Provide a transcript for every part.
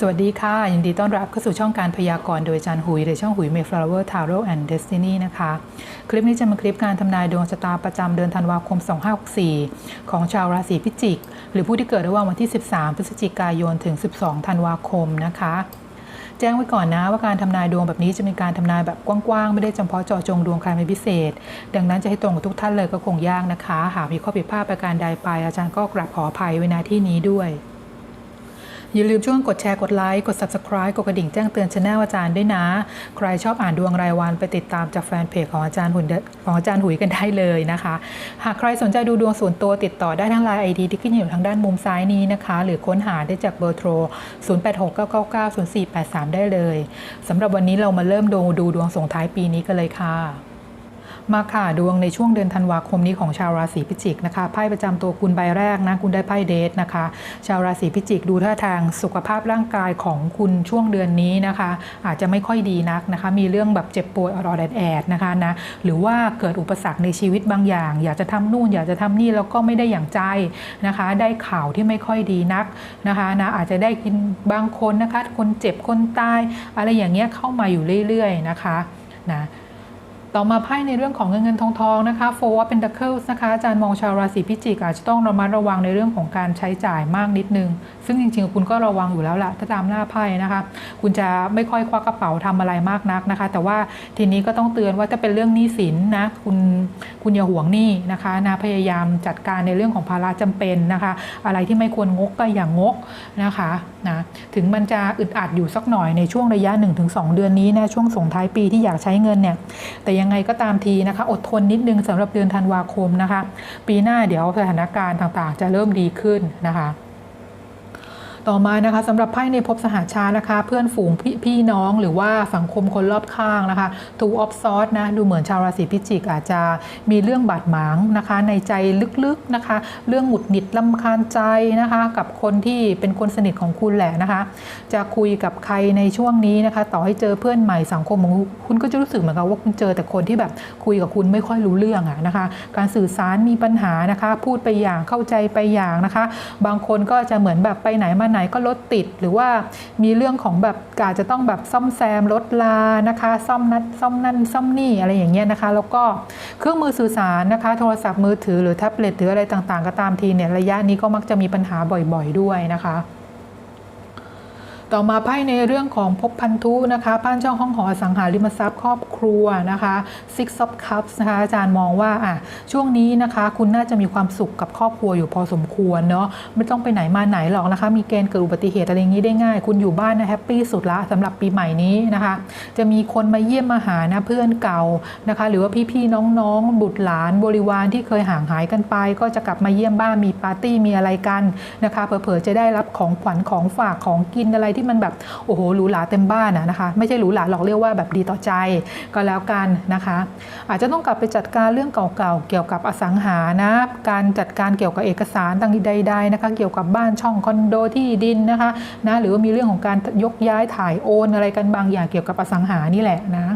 สวัสดีค่ะ ยินดีต้อนรับเข้าสู่ช่องการพยากรณ์โดยอาจารย์หุยหรือช่องหุย Mayflower Tarot and Destiny นะคะ คลิปนี้จะมาคลิปการทำนายดวงชะตาประจำเดือนธันวาคม 2564 ของชาวราศีพิจิก หรือผู้ที่เกิดระหว่างวันที่ 13 พฤศจิกายนถึง 12 ธันวาคมนะคะ แจ้งไว้ก่อนนะว่าการทำนายดวงแบบนี้จะเป็นการทำนายแบบกว้างๆ ไม่ได้เฉพาะเจาะจงดวงใครเป็นพิเศษ ดังนั้นจะให้ตรงกับทุกท่านเลยก็คงยากนะคะ หากมีข้อผิดพลาดประการใดไปอาจารย์ก็กราบขออภัยไว้ณที่นี้ด้วย อย่าลืมช่วยกดแชร์กดไลค์กด Subscribe กดกระดิ่งแจ้งเตือนช anel อาจารย์ด้วยนะ ใครชอบอ่านดวงรายวันไปติดตามจากแฟนเพจของอาจารย์หุ่นของอาจารย์หุยกันได้เลยนะคะ หากใครสนใจดูดวงส่วนตัวติดต่อได้ทั้งไลน์ไอดีที่ขึ้นอยู่ทางด้านมุมซ้ายนี้นะคะ หรือค้นหาได้จากเบอร์โทร 0869990483 ได้เลยสำหรับวันนี้เรามาเริ่มดูดูดวงส่งท้ายปีนี้กันเลยค่ะ มาค่ะดวงในช่วงเดือนธันวาคมนี้ของชาวราศีพิจิกนะคะไพ่ประจำตัวคุณใบแรกนะคุณได้ไพ่เดทนะคะ ชาวราศีพิจิกดูท่าทางสุขภาพร่างกายของคุณช่วงเดือนนี้นะคะ อาจจะไม่ค่อยดีนักนะคะ มีเรื่องแบบเจ็บป่วยอรอดแอดๆนะคะนะหรือว่าเกิดอุปสรรคในชีวิตบางอย่าง อยากจะทำนู่นอยากจะทำนี่แล้วก็ไม่ได้อย่างใจนะคะ ได้ข่าวที่ไม่ค่อยดีนักนะคะนะอาจจะได้กินบางคนนะคะ คนเจ็บคนตาย อะไรอย่างเงี้ยเข้ามาอยู่เรื่อยๆนะคะนะ ต่อมาไพ่ในเรื่องของเงินเงินทองทองนะคะ Four of Pentacles นะคะอาจารย์มองชาวราศีพิจิกอาจจะต้องระมัดระวังในเรื่องของการใช้จ่ายมากนิดนึง ซึ่งจริงๆ คุณก็ระวังอยู่แล้วล่ะถ้าตามหน้าไพ่นะคะ คุณจะไม่ค่อยควักกระเป๋าทำอะไรมากนักนะคะ แต่ว่าทีนี้ก็ต้องเตือนว่าถ้าเป็นเรื่องหนี้สินนะคุณคุณอย่าห่วงหนี้นะคะนะพยายามจัดการในเรื่องของภาระจำเป็นนะคะ อะไรที่ไม่ควรงกก็อย่างงกนะคะ นะถึงมันจะอึดอัดอยู่สักหน่อยในช่วงระยะ 1-2 เดือนนี้นะช่วงส่งท้ายปีที่อยากใช้เงินเนี่ยแต่ยังไงก็ตามทีนะคะ อดทนนิดนึงสำหรับเดือนธันวาคมนะคะ ปีหน้าเดี๋ยวสถานการณ์ต่างๆ จะเริ่มดีขึ้นนะคะ ต่อมานะคะสำหรับไพ่ในภพสหาชาตินะคะ เพื่อนฝูงพพี่น้องหรือว่าสังคมคนรอบข้างนะคะทูออฟซอสนะดูเหมือนชาวราศีพิจิกอาจจะมีเรื่องบาดหมางนะคะในใจลึกๆนะคะ เรื่องหงุดหงิดลำคาญใจนะคะ กับคนที่เป็นคนสนิทของคุณแหละนะคะ จะคุยกับใครในช่วงนี้นะคะ ต่อให้เจอเพื่อนใหม่สังคมของคุณคุณก็จะรู้สึกเหมือนกับว่าคุณเจอแต่คนที่แบบคุยกับคุณไม่ค่อยรู้เรื่องอะนะคะ การสื่อสารมีปัญหานะคะ พูดไปอย่างเข้าใจไปอย่างนะคะ บางคนก็จะเหมือนแบบไปไหนมาไหนไหนก็รถติด หรือว่ามีเรื่องของแบบกาจจะต้องแบบซ่อมแซมรถลานะคะ ซ่อมนัดซ่อมนั่นซ่อมนี่อะไรอย่างเงี้ยนะคะ แล้วก็เครื่องมือสื่อสารนะคะ โทรศัพท์มือถือหรือแท็บเล็ตหรืออะไรต่างๆ ก็ตามทีเนี่ยระยะนี้ก็มักจะมีปัญหาบ่อยๆด้วยนะคะ ต่อมาไพ่ในเรื่องของภพพันธุนะคะบ้านช่องห้องหอสังหาริมทรัพย์ครอบครัวนะคะ Six of Cups นะคะอาจารย์มองว่าอะช่วงนี้นะคะ คุณน่าจะมีความสุขกับครอบครัวอยู่พอสมควรเนาะไม่ต้องไปไหนมาไหนหรอกนะคะ มีเกณฑ์เกิดอุบัติเหตุอะไรอย่างนี้ได้ง่าย คุณอยู่บ้านนะแฮปปี้สุดละสำหรับปีใหม่นี้นะคะ จะมีคนมาเยี่ยมมาหานะเพื่อนเก่านะคะ หรือว่าพี่ๆน้องๆบุตรหลานบริวารที่เคยห่างหายกันไป ก็จะกลับมาเยี่ยมบ้านมีปาร์ตี้มีอะไรกันนะคะเผลอๆจะได้รับของขวัญของฝากของกินอะไรที่มันแบบโอ้โหหรูหราเต็มบ้านอะนะคะ ไม่ใช่หรูหราหรอกเรียกว่าแบบดีต่อใจก็แล้วกันนะคะ อาจจะต้องกลับไปจัดการเรื่องเก่าๆเกี่ยวกับอสังหานะการจัดการเกี่ยวกับเอกสารต่างใดๆนะคะเกี่ยวกับบ้านช่องคอนโดที่ดินนะคะนะหรือว่ามีเรื่องของการยกย้ายถ่ายโอนอะไรกันบางอย่างเกี่ยวกับอสังหานี่แหละนะ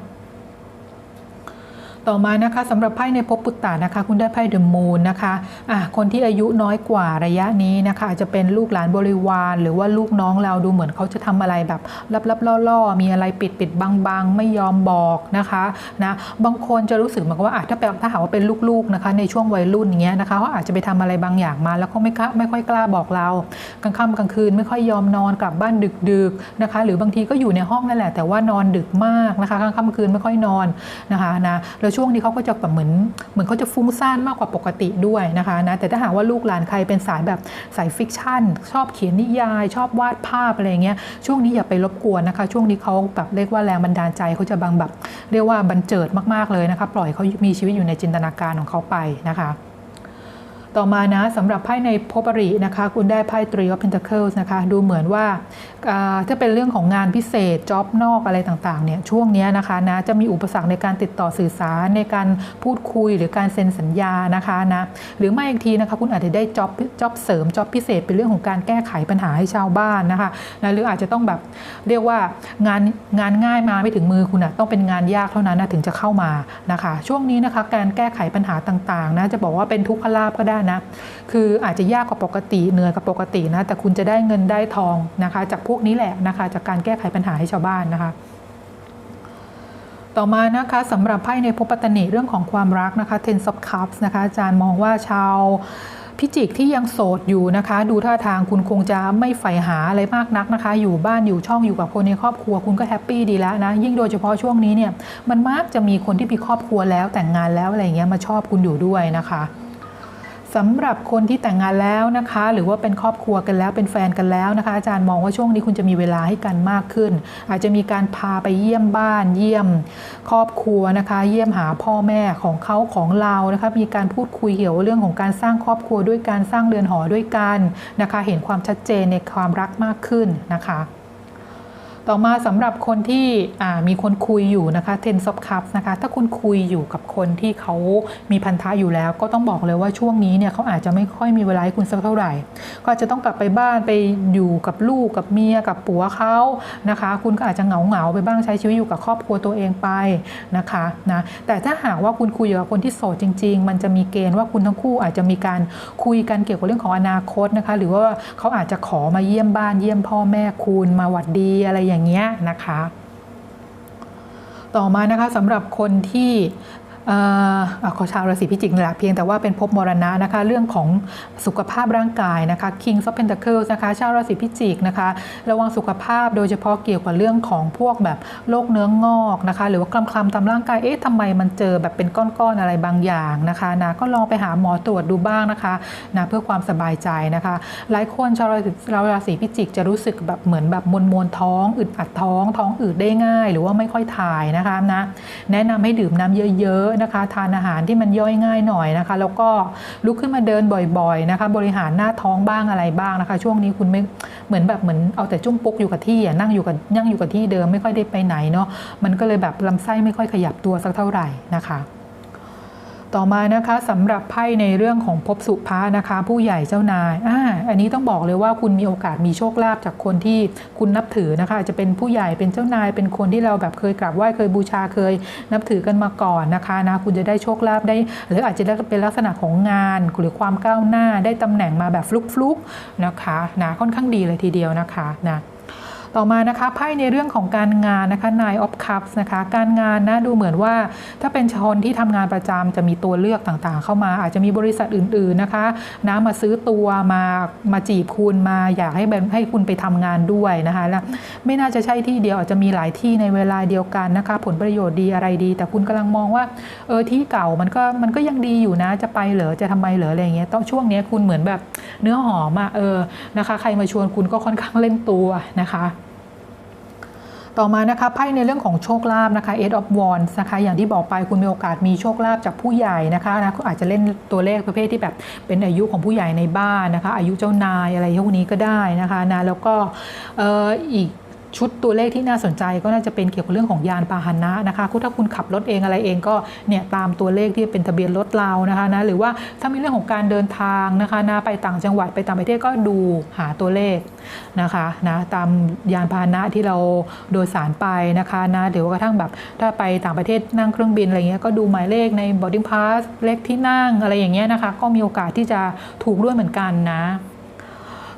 ต่อมานะคะสำหรับไพ่ในภพปุตตะนะคะ คุณได้ไพ่เดอะมูนนะคะอะคนที่อายุน้อยกว่าระยะนี้นะคะ อาจจะเป็นลูกหลานบริวาร หรือว่าลูกน้องเราดูเหมือนเขาจะทำอะไรแบบลับๆล่อๆ มีอะไรปิดปิดๆบังๆ ไม่ยอมบอกนะคะนะบางคนจะรู้สึกเหมือนกับว่าอะถ้าเป็นถ้าหากว่าเป็นลูกๆนะคะ ในช่วงวัยรุ่นอย่างเงี้ยนะคะเขาอาจจะไปทำอะไรบางอย่างมา แล้วก็ไม่กล้าไม่ค่อยกล้าบอกเรากลางค่ำกลางคืนไม่ค่อยยอมนอนกลับบ้านดึกๆนะคะ หรือบางทีก็อยู่ในห้องนั่นแหละแต่ว่านอนดึกมากนะคะกลางค่ำกลางคืนไม่ค่อยนอนนะคะนะแล้วช่วงนี้เขาก็จะแบบเหมือนเหมือนเขาจะฟุ้งซ่านมากกว่าปกติด้วยนะคะนะแต่ถ้าหากว่าลูกหลานใครเป็นสายแบบสายฟิกชั่นชอบเขียนนิยาย ชอบวาดภาพอะไรเงี้ยช่วงนี้อย่าไปรบกวนนะคะ ช่วงนี้เขาแบบเรียกว่าแรงบันดาลใจเขาจะบางแบบเรียกว่าบันเจิดมากๆเลยนะคะปล่อยเขามีชีวิตอยู่ในจินตนาการของเขาไปนะคะ ต่อมานะสำหรับไพ่ในภพอรินะคะคุณได้ไพ่ Three of Pentacles นะคะดูเหมือนว่าถ้าเป็นเรื่องของงานพิเศษจ็อบนอกอะไรต่างๆเนี่ยช่วงนี้นะคะนะจะมีอุปสรรคในการติดต่อสื่อสารในการพูดคุยหรือการเซ็นสัญญานะคะนะหรือไม่อีกทีนะคะคุณอาจจะได้จ็อบจ็อบเสริมจ็อบพิเศษเป็นเรื่องของการแก้ไขปัญหาให้ชาวบ้านนะคะนะหรืออาจจะต้องแบบเรียกว่างานงานง่ายมาไม่ถึงมือคุณอะต้องเป็นงานยากเท่านั้นนะถึงจะเข้ามานะคะ ช่วงนี้นะคะการแก้ไขปัญหาต่างๆนะจะบอกว่าเป็นทุกขลาภก็ได้นะ คืออาจจะยากกว่าปกติเหนื่อยกว่าปกตินะ แต่คุณจะได้เงินได้ทองนะคะ จากพวกนี้แหละนะคะ จากการแก้ไขปัญหาให้ชาวบ้านนะคะต่อมานะคะสำหรับไพ่ในภพปัตนิเรื่องของความรักนะคะ Ten of Cups นะคะอาจารย์มองว่าชาวพิจิกที่ยังโสดอยู่นะคะ ดูท่าทางคุณคงจะไม่ใฝ่หาอะไรมากนักนะคะ อยู่บ้านอยู่ช่องอยู่กับคนในครอบครัวคุณก็แฮปปี้ดีแล้วนะยิ่งโดยเฉพาะช่วงนี้เนี่ยมันมักจะมีคนที่มีครอบครัวแล้วแต่งงานแล้วอะไรเงี้ยมาชอบคุณอยู่ด้วยนะคะ สำหรับคนที่แต่งงานแล้วนะคะ หรือว่าเป็นครอบครัวกันแล้วเป็นแฟนกันแล้วนะคะ อาจารย์มองว่าช่วงนี้คุณจะมีเวลาให้กันมากขึ้น อาจจะมีการพาไปเยี่ยมบ้าน เยี่ยม ครอบครัวนะคะ เยี่ยมหาพ่อแม่ของเขาของเรานะคะ มีการพูดคุยเกี่ยวเรื่องของการสร้างครอบครัวด้วยการสร้างเรือนหอด้วยกันนะคะ เห็นความชัดเจนในความรักมากขึ้นนะคะ ต่อมาสำหรับคนที่มีคนคุยอยู่นะคะ Ten of Cups นะคะ ถ้าคุณคุยอยู่กับคนที่เขามีพันธะอยู่แล้ว ก็ต้องบอกเลยว่าช่วงนี้เนี่ยเขาอาจจะไม่ค่อยมีเวลาให้คุณสักเท่าไหร่ ก็จจะต้องกลับไปบ้านไปอยู่กับลูกกับเมียกับผัวเขานะคะ คุณก็อาจจะเหงาเหงาๆไปบ้างใช้ชีวิตอยู่กับครอบครัวตัวเองไปนะคะนะแต่ถ้าหากว่าคุณคุยอยู่กับคนที่โสดจริง ๆ มันจะมีเกณฑ์ว่าคุณทั้งคู่อาจจะมีการคุยกันเกี่ยวกับเรื่องของอนาคตนะคะ หรือว่าเขาอาจจะขอมาเยี่ยมบ้านเยี่ยมพ่อแม่คุณมาหวัดดีอะไรอย่างเงี้ยนะคะ ต่อมานะคะสำหรับคนที่ อ่ออะขอชาวราศีพิจิกนี่แหละเพียงแต่ว่าเป็นภพมรณะนะคะ เรื่องของสุขภาพร่างกายนะคะ King of Pentacles นะคะ ชาวราศีพิจิกนะคะ ระวังสุขภาพโดยเฉพาะเกี่ยวกับเรื่องของพวกแบบโรคเนื้องอกนะคะ หรือว่าคลำคลำตามร่างกายเอ๊ะทำไมมันเจอแบบเป็นก้อนๆอะไรบางอย่างนะคะนะก็ลองไปหาหมอตรวจดูบ้างนะคะนะเพื่อความสบายใจนะคะ หลายคนชาวราศีชาวราศีพิจิกจะรู้สึกแบบเหมือนแบบมวนมวนท้องอึดอัดท้องท้องอืดได้ง่าย หรือว่าไม่ค่อยถ่ายนะคะนะแนะนำให้ดื่มน้ำเยอะๆนะคะ ทานอาหารที่มันย่อยง่ายหน่อยนะคะ แล้วก็ลุกขึ้นมาเดินบ่อยๆนะคะ บริหารหน้าท้องบ้างอะไรบ้างนะคะ ช่วงนี้คุณไม่เหมือนแบบเหมือนเอาแต่จุ้มปุ๊กอยู่กับที่นั่งอยู่กับนั่งอยู่กับที่เดิมไม่ค่อยได้ไปไหนเนาะมันก็เลยแบบลำไส้ไม่ค่อยขยับตัวสักเท่าไหร่นะคะ ต่อมานะคะสำหรับไพ่ในเรื่องของภพสุภานะคะ ผู้ใหญ่เจ้านายอ่าอันนี้ต้องบอกเลยว่าคุณมีโอกาสมีโชคลาภจากคนที่คุณนับถือนะคะจะเป็นผู้ใหญ่เป็นเจ้านาย เป็นคนที่เราแบบเคยกราบไหว้เคยบูชาเคยนับถือกันมาก่อนนะคะนะคุณจะได้โชคลาภได้ หรืออาจจะเป็นลักษณะของงานหรือความก้าวหน้าได้ตำแหน่งมาแบบฟลุกๆนะคะนะค่อนข้างดีเลยทีเดียวนะคะนะ ต่อมานะคะไพ่ในเรื่องของการงานนะคะ Nine of Cups นะคะการงานนะดูเหมือนว่า ถ้าเป็นชนที่ทำงานประจำจะมีตัวเลือกต่างๆ เข้ามาอาจจะมีบริษัทอื่น ๆนะคะนะมาซื้อตัวมามาจีบคุณมาอยากให้ให้คุณไปทำงานด้วยนะคะแล้วไม่น่าจะใช่ที่เดียวอาจจะมีหลายที่ในเวลาเดียวกันนะคะ ผลประโยชน์ดีอะไรดี แต่คุณกำลังมองว่าเออที่เก่ามันก็มันก็ยังดีอยู่นะจะไปเหรอจะทำไมเหรออะไรเงี้ยต้องช่วงนี้คุณเหมือนแบบเนื้อหอมอะเออนะคะ ใครมาชวนคุณก็ค่อนข้างเล่นตัวนะคะ ต่อมานะคะไพ่ในเรื่องของโชคลาภนะคะ Eight of Wands นะคะอย่างที่บอกไปคุณมีโอกาสมีโชคลาภจากผู้ใหญ่นะคะนะคุณอาจจะเล่นตัวเลขประเภทที่แบบเป็นอายุของผู้ใหญ่ในบ้านนะคะ อายุเจ้านายอะไรพวกนี้ก็ได้นะคะนะแล้วก็เอออีก ชุดตัวเลขที่น่าสนใจก็น่าจะเป็นเกี่ยวกับเรื่องของยานพาหนะนะคะคุณถ้าคุณขับรถเองอะไรเองก็เนี่ยตามตัวเลขที่เป็นทะเบียนรถเรานะคะนะหรือว่าถ้ามีเรื่องของการเดินทางนะคะนะไปต่างจังหวัดไปต่างประเทศก็ดูหาตัวเลขนะคะนะตามยานพาหนะที่เราโดยสารไปนะคะนะหรือว่ากระทั่งแบบถ้าไปต่างประเทศนั่งเครื่องบินอะไรเงี้ยก็ดูหมายเลขใน boarding pass เลขที่นั่งอะไรอย่างเงี้ยนะคะก็มีโอกาสที่จะถูกด้วยเหมือนกันนะ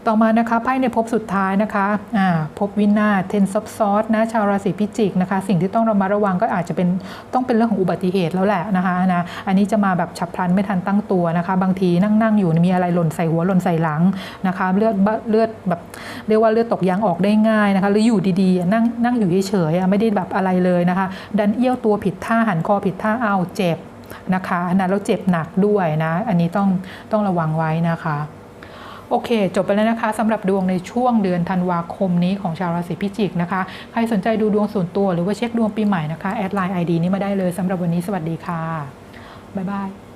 ต่อมานะคะไพ่ในภพสุดท้ายนะคะภพวินาศเทนซอฟซอสนะชาวราศีพิจิกนะคะ สิ่งที่ต้องระมัดระวังก็อาจจะเป็นต้องเป็นเรื่องของอุบัติเหตุแล้วแหละนะคะนะอันนี้จะมาแบบฉับพลันไม่ทันตั้งตัวนะคะ บางทีนั่งนั่งอยู่มีอะไรหล่นใส่หัวหล่นใส่หลังนะคะ เลือดเลือดแบบเรียกว่าเลือดตกยางออกได้ง่ายนะคะ หรืออยู่ดีๆนั่งนั่งอยู่เฉยๆไม่ได้แบบอะไรเลยนะคะ ดันเอี้ยวตัวผิดท่าหันคอผิดท่าเอาเจ็บนะคะนะแล้วเจ็บหนักด้วยนะ อันนี้ต้องต้องระวังไว้นะคะ โอเค จบไปแล้วนะคะสำหรับดวงในช่วงเดือนธันวาคมนี้ของชาวราศีพิจิกนะคะ ใครสนใจดูดวงส่วนตัวหรือว่าเช็คดวงปีใหม่นะคะ แอดไลน์ไอดีนี้มาได้เลยสำหรับวันนี้สวัสดีค่ะ บ๊ายบาย